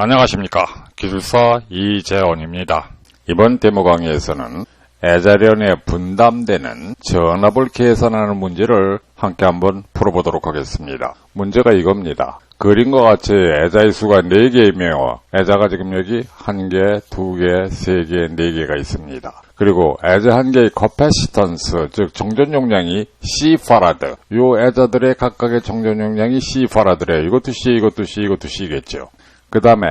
안녕하십니까 기술사 이재원입니다. 이번 데모 강의에서는 애자련에 분담되는 전압을 계산하는 문제를 함께 한번 풀어보도록 하겠습니다. 문제가 이겁니다. 그림과 같이 애자의 수가 4개이며 애자가 지금 여기 1개, 2개, 3개, 4개가 있습니다. 그리고 애자 한 개의 커패시턴스, 즉 정전 용량이 C 파라드. 요 애자들의 각각의 정전 용량이 C 파라드래요. 이것도 C, 이것도 C, 이것도 C겠죠. 그 다음에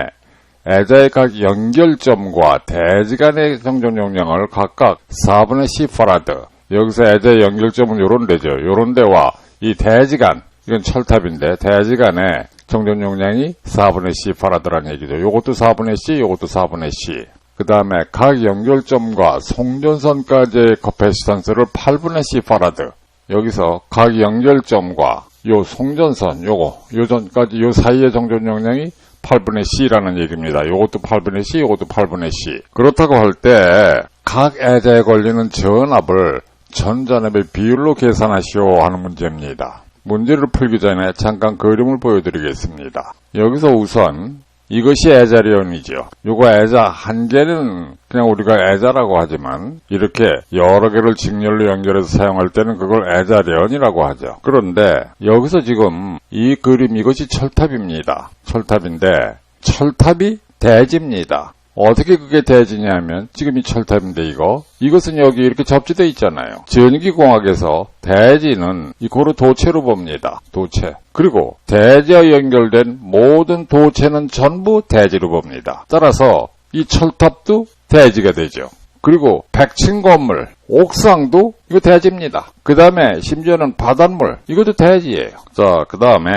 애자의 각 연결점과 대지 간의 정전 용량을 각각 4분의 C 파라드. 여기서 애자의 연결점은 요런 데죠. 요런 데와 이 대지 간, 이건 철탑인데 대지 간의 정전 용량이 4분의 C 파라드라는 얘기죠. 요것도 4분의 C, 요것도 4분의 C. 그 다음에 각 연결점과 송전선까지의 커패시턴스를 8분의 C 파라드. 여기서 각 연결점과 요 송전선, 요거, 요 전까지 요 사이의 정전 용량이 8분의 C라는 얘기입니다. 요것도 8분의 C, 요것도 8분의 C. 그렇다고 할 때 각 애자에 걸리는 전압을 전전압의 비율로 계산하시오 하는 문제입니다. 문제를 풀기 전에 잠깐 그림을 보여드리겠습니다. 여기서 우선 이것이 애자리온이죠. 요거 애자 한 개는 그냥 우리가 애자라고 하지만 이렇게 여러 개를 직렬로 연결해서 사용할 때는 그걸 애자리온이라고 하죠. 그런데 여기서 지금 이 그림 이것이 철탑입니다. 철탑인데 철탑이 대지입니다. 어떻게 그게 대지냐면 지금 이 철탑인데 이거 이것은 여기 이렇게 접지되어 있잖아요. 전기공학에서 대지는 이 고루 도체로 봅니다. 도체. 그리고 대지와 연결된 모든 도체는 전부 대지로 봅니다. 따라서 이 철탑도 대지가 되죠. 그리고 백층 건물, 옥상도 이거 대지입니다. 그 다음에 심지어는 바닷물, 이것도 대지예요. 자, 그 다음에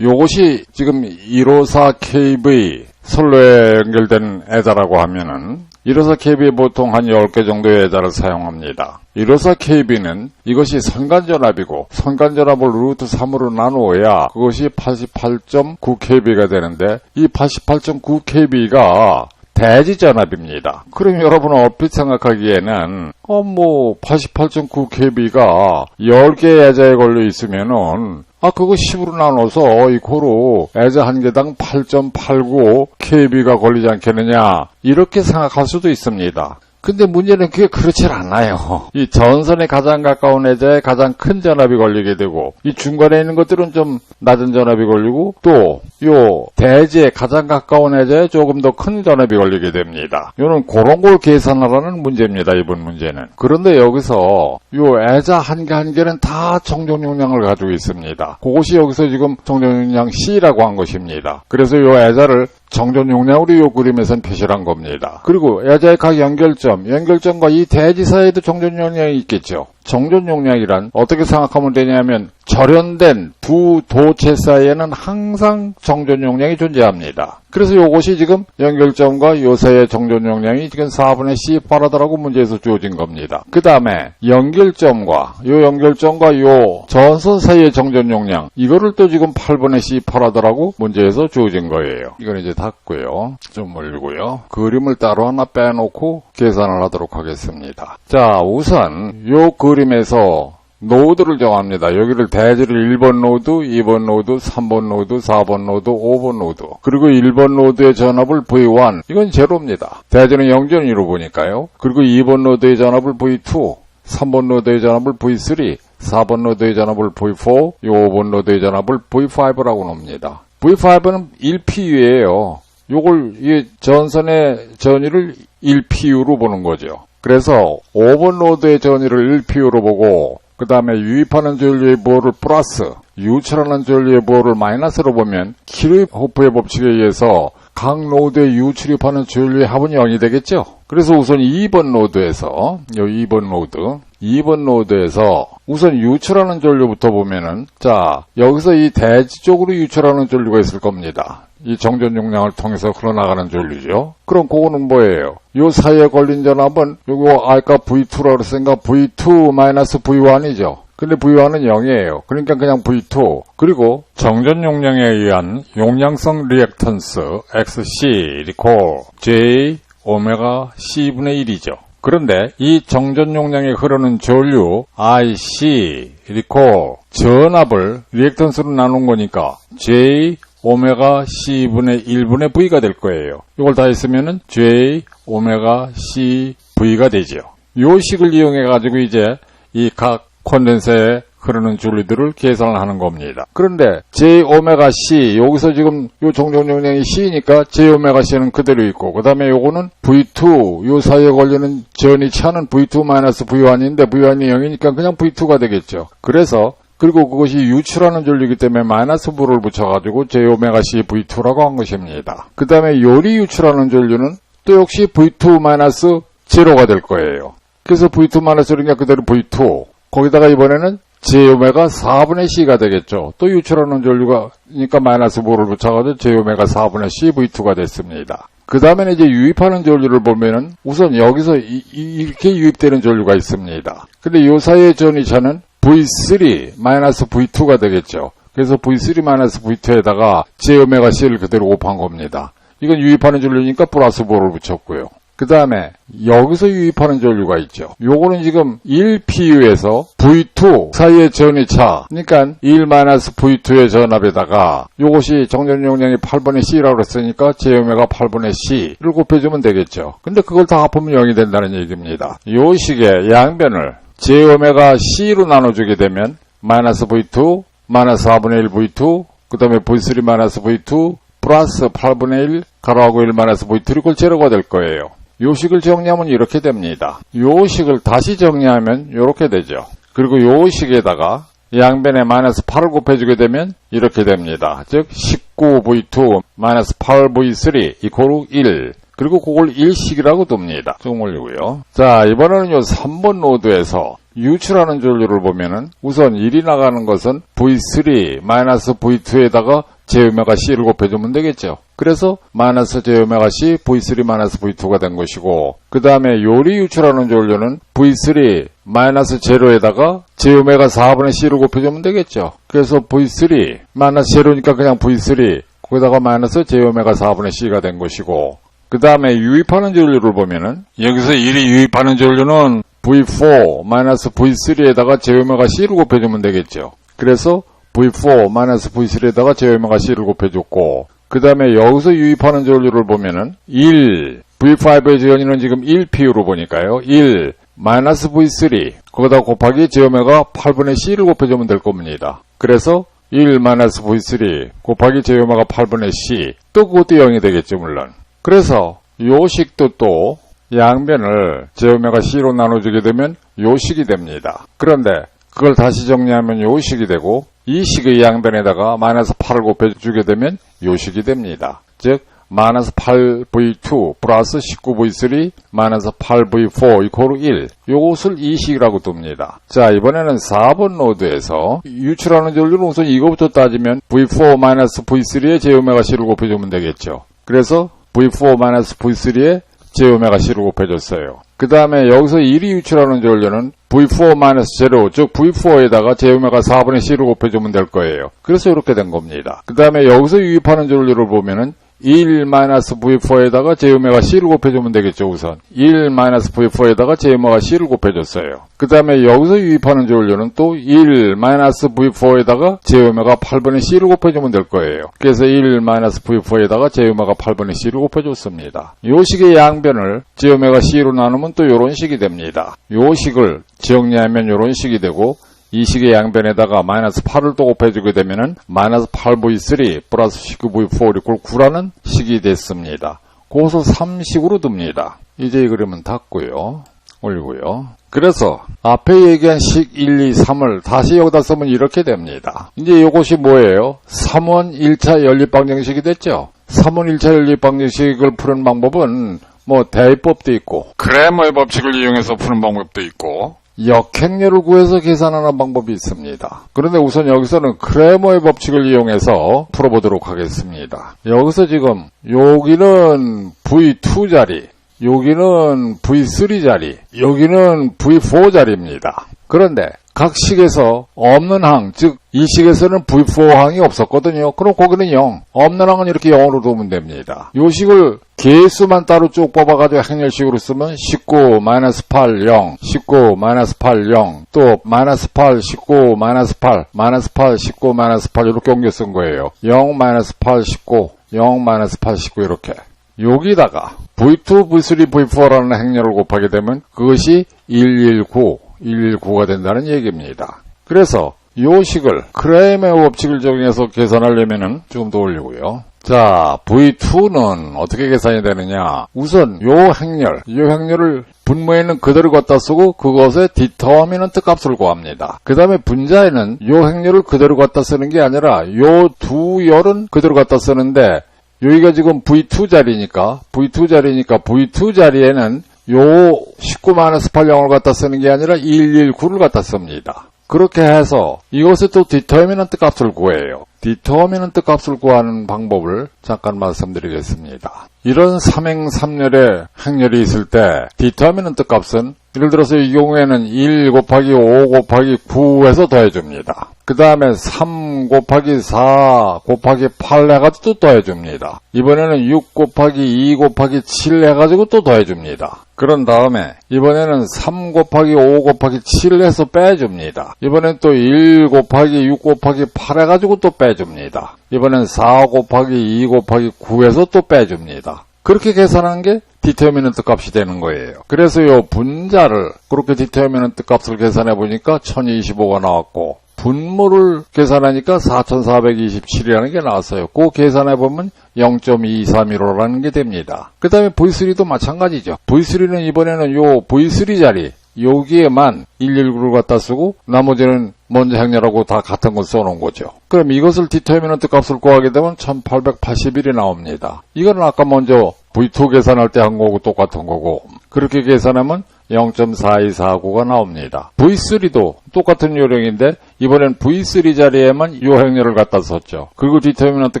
요것이 지금 154kV 선로에 연결된 애자라고 하면은 154kV에 보통 한 10개 정도의 애자를 사용합니다. 154kV는 이것이 선간전압이고 선간전압을 루트 3으로 나누어야 그것이 88.9kV가 되는데 이 88.9kV가 대지전압입니다. 그럼 여러분은 얼핏 생각하기에는 어뭐 88.9kV가 10개의 애자에 걸려 있으면은 아 그거 10으로 나눠서 이 고로 애자 한 개당 8.89kV가 걸리지 않겠느냐 이렇게 생각할 수도 있습니다. 근데 문제는 그게 그렇질 않아요. 이 전선에 가장 가까운 애자에 가장 큰 전압이 걸리게 되고, 이 중간에 있는 것들은 좀 낮은 전압이 걸리고, 또, 요 대지에 가장 가까운 애자에 조금 더 큰 전압이 걸리게 됩니다. 요는 그런 걸 계산하라는 문제입니다, 이번 문제는. 그런데 여기서, 요 애자 한 개 한 개는 다 정전 용량을 가지고 있습니다. 그것이 여기서 지금 정전 용량 C라고 한 것입니다. 그래서 요 애자를 정전 용량으로 요 그림에선 표시를 한 겁니다. 그리고 애자의 각 연결점, 연결점과 이 대지 사이에도 정전 용량이 있겠죠. 정전 용량이란 어떻게 생각하면 되냐면 절연된 두 도체 사이에는 항상 정전 용량이 존재합니다. 그래서 이것이 지금 연결점과 요 사이의 정전 용량이 지금 4분의 C 파라드라고 문제에서 주어진 겁니다. 그 다음에 연결점과 요 연결점과 요 전선 사이의 정전 용량 이거를 또 지금 8분의 C 파라드라고 문제에서 주어진 거예요. 이건 이제 닫고요. 좀 멀고요. 그림을 따로 하나 빼놓고 계산을 하도록 하겠습니다. 자 우선 요 그림 에서 노드를 정합니다. 여기를 대지를 1번 노드, 2번 노드, 3번 노드, 4번 노드, 5번 노드. 그리고 1번 노드의 전압을 V1. 이건 제로입니다. 대지는 0전위로 보니까요. 그리고 2번 노드의 전압을 V2, 3번 노드의 전압을 V3, 4번 노드의 전압을 V4, 5번 노드의 전압을 V5라고 놉니다. V5는 1PU예요. 요걸 이 전선의 전위를 1PU로 보는 거죠. 그래서 5번 노드의 전위를 1PU로 보고 그 다음에 유입하는 전류의 보호를 플러스, 유출하는 전류의 보호를 마이너스로 보면 키르호프의 법칙에 의해서 각 노드에 유출입하는 전류의 합은 0이 되겠죠? 그래서 우선 2번 노드에서, 요 2번 노드, 2번 노드에서 우선 유출하는 전류부터 보면은, 자, 여기서 이 대지 쪽으로 유출하는 전류가 있을 겁니다. 이 정전 용량을 통해서 흘러나가는 전류죠. 그럼 그거는 뭐예요? 요 사이에 걸린 전압은 요거 아까 V2라고 그랬으니까 V2-V1이죠. 근데 V1은 0이에요. 그러니까 그냥 V2. 그리고 정전 용량에 의한 용량성 리액턴스 XC 리콜 J 오메가 C분의 1이죠. 그런데 이 정전 용량에 흐르는 전류 IC 리콜 전압을 리액턴스로 나눈 거니까 J 오메가 C분의 1분의 V가 될 거예요. 이걸 다 했으면은 J 오메가 C V가 되죠. 요 식을 이용해 가지고 이제 이 각 콘덴서에 흐르는 줄리들을 계산을 하는 겁니다. 그런데 J 오메가 C 여기서 지금 요 정정용량이 C니까 J 오메가 C는 그대로 있고 그 다음에 요거는 V2 요 사이에 걸리는 전이 차는 V2 마이너스 V1인데 V1이 0이니까 그냥 V2가 되겠죠. 그래서 그리고 그것이 유출하는 전류이기 때문에 마이너스 부를 붙여가지고 J 오메가 C V2라고 한 것입니다. 그 다음에 요리 유출하는 전류는 또 역시 V2 마이너스 제로가 될 거예요. 그래서 V2 마이너스 그러니까 그대로 V2 거기다가 이번에는 J 오메가 4분의 C가 되겠죠. 또 유출하는 전류가 그러니까 마이너스 부를 붙여가지고 J 오메가 4분의 C V2가 됐습니다. 그 다음에는 이제 유입하는 전류를 보면은 우선 여기서 이, 렇게 유입되는 전류가 있습니다. 근데 요 사이의 전이차는 V3 마이너스 V2가 되겠죠. 그래서 V3 마이너스 V2에다가 J 오메가 C를 그대로 곱한 겁니다. 이건 유입하는 전류니까 플러스 5를 붙였고요. 그 다음에 여기서 유입하는 전류가 있죠. 요거는 지금 1PU에서 V2 사이의 전이 차 그러니까 1-V2의 전압에다가 요것이 정전 용량이 8분의 C라고 그랬으니까 J오메가 8분의 C를 곱해주면 되겠죠. 근데 그걸 다 합하면 0이 된다는 얘기입니다. 요 식의 양변을 J오메가 C로 나눠주게 되면 마이너스 V2 마이너스 4분의 1 V2 그 다음에 V3 마이너스 V2 플러스 8분의 1 가로하고 1 마이너스 V2를 그걸 제로가 될 거예요. 요식을 정리하면 이렇게 됩니다. 요식을 다시 정리하면 이렇게 되죠. 그리고 요식에다가 양변에 마이너스 8을 곱해주게 되면 이렇게 됩니다. 즉 19V2 마이너스 8V3 이코르 1 그리고 그걸 1식이라고 둡니다. 좀 올리고요. 자 이번에는 요 3번 노드에서 유출하는 전류를 보면은 우선 1이 나가는 것은 V3 마이너스 V2에다가 J오메가 C를 곱해주면 되겠죠. 그래서 마이너스 J오메가 C V3 마이너스 V2가 된 것이고 그 다음에 요리 유출하는 전류는 V3 마이너스 제로에다가 J오메가 4분의 C를 곱해주면 되겠죠. 그래서 V3 마이너스 제로니까 그냥 V3 거기다가 마이너스 J오메가 4분의 C가 된 것이고 그 다음에 유입하는 전류를 보면은 여기서 1이 유입하는 전류는 V4 마이너스 V3에다가 J오메가 C를 곱해주면 되겠죠. 그래서 V4 마이너스 V3에다가 J오메가 C를 곱해줬고 그 다음에 여기서 유입하는 전류를 보면은 1 V5의 전위는 지금 1P로 보니까요. 1 마이너스 V3 거기다 곱하기 J오메가 8분의 C를 곱해주면 될 겁니다. 그래서 1 마이너스 V3 곱하기 J오메가 8분의 C 또 그것도 0이 되겠죠 물론. 그래서 요식도 또 양변을 J오메가 C로 나눠주게 되면 요식이 됩니다. 그런데 그걸 다시 정리하면 요식이 되고 이 식의 양변에다가 마이너스 8을 곱해주게 되면 요식이 됩니다. 즉 마이너스 8V2 플러스 19V3 마이너스 8V4 이코르 1 요것을 이 식이라고 둡니다. 자 이번에는 4번 노드에서 유출하는 전류는 우선 이거부터 따지면 V4 마이너스 V3에 J오메가 C를 곱해주면 되겠죠. 그래서 V4 마이너스 V3에 J오메가 C를 곱해줬어요. 그 다음에 여기서 1이 유출하는 전류는 V4-0, 즉 V4에다가 J오메가 4분의 C를 곱해주면 될 거예요. 그래서 이렇게 된 겁니다. 그 다음에 여기서 유입하는 전류를 보면은 1-V4에다가 J오메가 C를 곱해주면 되겠죠, 우선. 1-V4에다가 J오메가 C를 곱해줬어요. 그 다음에 여기서 유입하는 전류는 또 1-V4에다가 J오메가 8분의 C를 곱해주면 될 거예요. 그래서 1-V4에다가 J오메가 8분의 C를 곱해줬습니다. 요 식의 양변을 J오메가 C로 나누면 또 요런 식이 됩니다. 요 식을 정리하면 요런 식이 되고 이 식의 양변에다가 마이너스 8을 또 곱해주게 되면은 마이너스 8V3 플러스 19V4 이꼴 9라는 식이 됐습니다. 그것을 3식으로 둡니다. 이제 이 그림은 닫고요. 올리고요. 그래서 앞에 얘기한 식 1, 2, 3을 다시 여기다 쓰면 이렇게 됩니다. 이제 이것이 뭐예요? 3원 1차 연립방정식이 됐죠? 3원 1차 연립방정식을 푸는 방법은 뭐 대입법도 있고 크레머의 법칙을 이용해서 푸는 방법도 있고 역행렬을 구해서 계산하는 방법이 있습니다. 그런데 우선 여기서는 크레머의 법칙을 이용해서 풀어보도록 하겠습니다. 여기서 지금 여기는 V2 자리, 여기는 V3 자리, 여기는 V4 자리입니다. 그런데 각 식에서 없는 항, 즉 이 식에서는 V4 항이 없었거든요. 그럼 거기는 0. 없는 항은 이렇게 0으로 두면 됩니다. 요 식을 개수만 따로 쭉 뽑아가지고 행렬식으로 쓰면 19, 마이너스 8, 0, 19, 마이너스 8, 0, 또 마이너스 8, 19, 마이너스 8, 마이너스 8, 19, 마이너스 8 이렇게 옮겨 쓴 거예요. 0, 마이너스 8, 19, 0, 마이너스 8, 19 이렇게. 여기다가 V2, V3, V4라는 행렬을 곱하게 되면 그것이 119, 119가 된다는 얘기입니다. 그래서 요 식을 크레임의 법칙을 적용해서 계산하려면은 조금 더 올리고요. 자, V2는 어떻게 계산이 되느냐? 우선 요 행렬, 요 행렬을 분모에는 그대로 갖다 쓰고 그것의 디터미넌트 값을 구합니다. 그 다음에 분자에는 요 행렬을 그대로 갖다 쓰는 게 아니라 요 두 열은 그대로 갖다 쓰는데 여기가 지금 V2 자리니까 V2 자리니까 V2 자리에는 요 19-8영을 갖다 쓰는 게 아니라 119를 갖다 씁니다. 그렇게 해서 이것을 또 디터미넌트 값을 구해요. 디터미넌트 값을 구하는 방법을 잠깐 말씀드리겠습니다. 이런 삼행삼렬의 행렬이 있을 때 디터미넌트 값은 예를 들어서 이 경우에는 1 곱하기 5 곱하기 9해서 더해줍니다. 그 다음에 3 곱하기 4 곱하기 8 해가지고 또 더해줍니다. 이번에는 6 곱하기 2 곱하기 7 해가지고 또 더해줍니다. 그런 다음에 이번에는 3 곱하기 5 곱하기 7 해서 빼줍니다. 이번엔 또 1 곱하기 6 곱하기 8 해가지고 또 빼줍니다. 이번엔 4 곱하기 2 곱하기 9 해서 또 빼줍니다. 그렇게 계산하는 게 디터미넌트 값이 되는 거예요. 그래서 요 분자를 그렇게 디터미넌트 값을 계산해 보니까 1025가 나왔고 분모를 계산하니까 4427이라는 게 나왔어요. 그 계산해 보면 0.231호라는 게 됩니다. 그 다음에 V3도 마찬가지죠. V3는 이번에는 요 V3 자리 여기에만 119를 갖다 쓰고 나머지는 먼저 행렬하고 다 같은 걸 써놓은 거죠. 그럼 이것을 디터미넌트 값을 구하게 되면 1881이 나옵니다. 이거는 아까 먼저 V2 계산할 때 한 거고 똑같은 거고 그렇게 계산하면 0.4249가 나옵니다. V3도 똑같은 요령인데 이번엔 V3 자리에만 요 행렬을 갖다 썼죠. 그리고 디터미넌트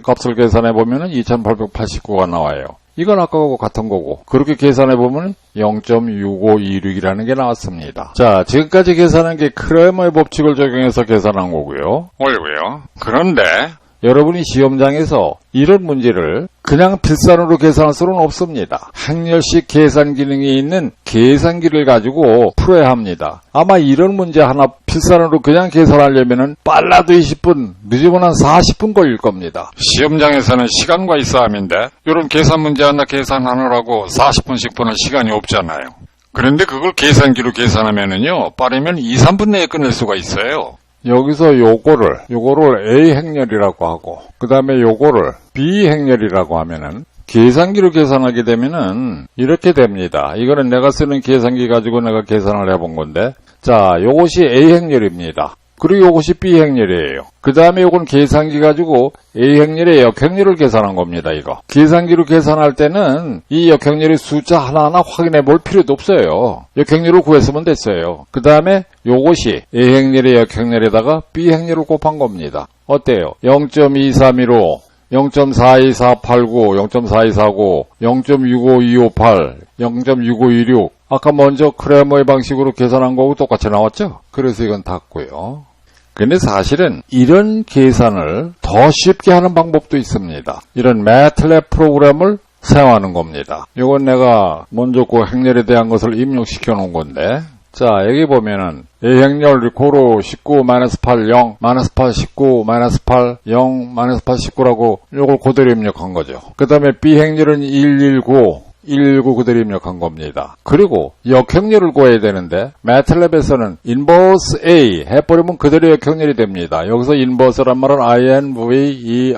값을 계산해 보면 2889가 나와요. 이건 아까하고 같은 거고 그렇게 계산해 보면 0.6526이라는 게 나왔습니다. 자, 지금까지 계산한 게 크레머의 법칙을 적용해서 계산한 거고요. 옳고요. 그런데 여러분이 시험장에서 이런 문제를 그냥 필산으로 계산할 수는 없습니다. 행렬식 계산 기능이 있는 계산기를 가지고 풀어야 합니다. 아마 이런 문제 하나 필산으로 그냥 계산하려면 빨라도 20분, 늦으면 한 40분 걸릴 겁니다. 시험장에서는 시간과 있어함인데 이런 계산 문제 하나 계산하느라고 40분씩 보는 시간이 없잖아요. 그런데 그걸 계산기로 계산하면은요, 빠르면 2, 3분 내에 끝낼 수가 있어요. 여기서 요거를 요거를 A 행렬이라고 하고 그 다음에 요거를 B 행렬이라고 하면은 계산기로 계산하게 되면은 이렇게 됩니다. 이거는 내가 쓰는 계산기 가지고 내가 계산을 해본 건데 자 요것이 A 행렬입니다. 그리고 요것이 B 행렬이에요. 그 다음에 요건 계산기 가지고 A 행렬의 역행렬을 계산한 겁니다, 이거. 계산기로 계산할 때는 이 역행렬의 숫자 하나하나 확인해 볼 필요도 없어요. 역행렬을 구했으면 됐어요. 그 다음에 요것이 A 행렬의 역행렬에다가 B 행렬을 곱한 겁니다. 어때요? 0.2315, 0.42489, 0.4249, 0.65258, 0.6526. 아까 먼저 크레머의 방식으로 계산한 거하고 똑같이 나왔죠? 그래서 이건 닫고요. 근데 사실은 이런 계산을 더 쉽게 하는 방법도 있습니다. 이런 매틀랩 프로그램을 사용하는 겁니다. 이건 내가 먼저 그 행렬에 대한 것을 입력시켜 놓은 건데 자 여기 보면은 A 행렬 고로 19 마이너스 8 0 마이너스 8 19 마이너스 8 0 마이너스 8 19라고 요걸 그대로 입력한 거죠. 그 다음에 B 행렬은 119 119그 대로 입력한 겁니다. 그리고 역행렬을 구해야 되는데 매틀랩에서는 인버스 A 해버리면 그대로 역행렬이 됩니다. 여기서 인버스란 말은 INVERSE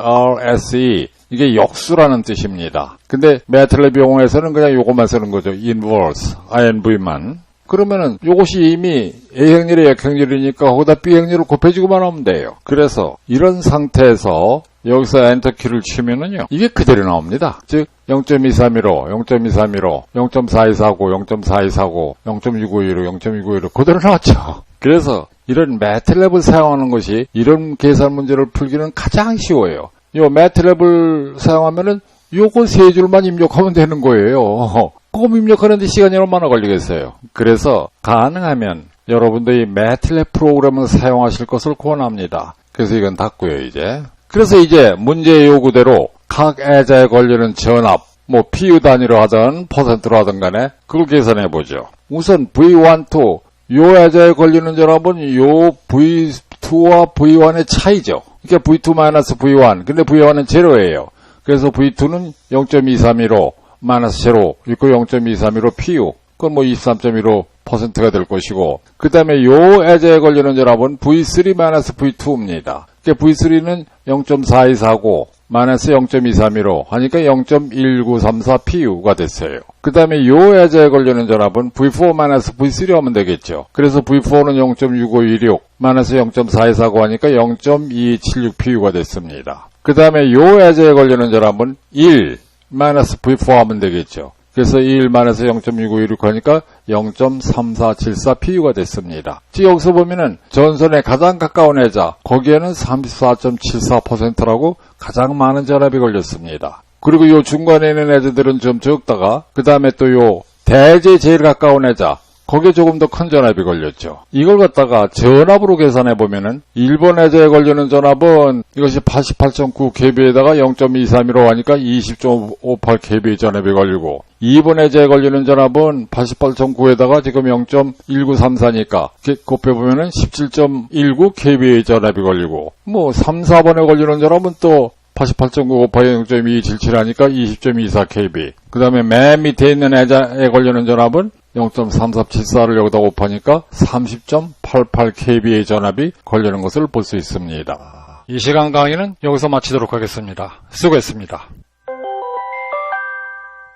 이게 역수라는 뜻입니다. 근데 매틀랩 용어에서는 그냥 요것만 쓰는 거죠. inverse, INV만. 그러면은 요것이 이미 A 행렬의 역행렬이니까 거기다 B 행렬을 곱해주고만 하면 돼요. 그래서 이런 상태에서 여기서 엔터키를 치면은요 이게 그대로 나옵니다. 즉 0.2315, 0.2315, 0.4249, 0.4249, 0.6915, 0.6915 그대로 나왔죠. 그래서 이런 매틀랩을 사용하는 것이 이런 계산 문제를 풀기는 가장 쉬워요. 요 매틀랩을 사용하면은 요거 세 줄만 입력하면 되는 거예요. 그거 입력하는데 시간이 얼마나 걸리겠어요. 그래서 가능하면 여러분들이 매틀랩 프로그램을 사용하실 것을 권합니다. 그래서 이건 닫고요, 이제. 그래서 이제 문제 요구대로 각 애자에 걸리는 전압, 뭐 PU 단위로 하든 퍼센트로 하든 간에 그걸 계산해 보죠. 우선 V12, 요 애자에 걸리는 전압은 요 V2와 V1의 차이죠. 이게 V2-V1. 근데 V1은 제로예요. 그래서 V2는 0.232로 마이너스 제로, 있고 0.232로 PU. 그건 뭐 23.15%가 될 것이고, 그 다음에 요 애자에 걸리는 전압은 V3-V2입니다. V3는 0.4249, 마이너스 0.232로 하니까 0.1934 PU가 됐어요. 그 다음에 요 애자에 걸리는 전압은 V4-V3 하면 되겠죠. 그래서 V4는 0.6516, 마이너스 0.4249 하니까 0.276 PU가 됐습니다. 그 다음에 요 애자에 걸리는 전압은 1, 마이너스 V4 하면 되겠죠. 그래서 1 마이너스 0.6916 하니까 0.3474 PU가 됐습니다. 지금 여기서 보면은 전선에 가장 가까운 애자, 거기에는 34.74%라고 가장 많은 전압이 걸렸습니다. 그리고 요 중간에 있는 애자들은 좀 적다가, 그 다음에 또 요 대제 제일 가까운 애자, 거기에 조금 더 큰 전압이 걸렸죠. 이걸 갖다가 전압으로 계산해 보면은 1번 해저에 걸리는 전압은 이것이 88.9kb에다가 0.231로 하니까 20.58kb 전압이 걸리고 2번 해저에 걸리는 전압은 88.9에다가 지금 0.1934니까 곱해 보면 은 17.19kb 전압이 걸리고 뭐 3, 4번에 걸리는 전압은 또 88.9 곱하기 0.277 하니까 20.24kb. 그 다음에 맨 밑에 있는 애자에 걸리는 전압은 0.3374를 여기다 곱하니까 30.88kb의 전압이 걸리는 것을 볼 수 있습니다. 이 시간 강의는 여기서 마치도록 하겠습니다. 수고했습니다.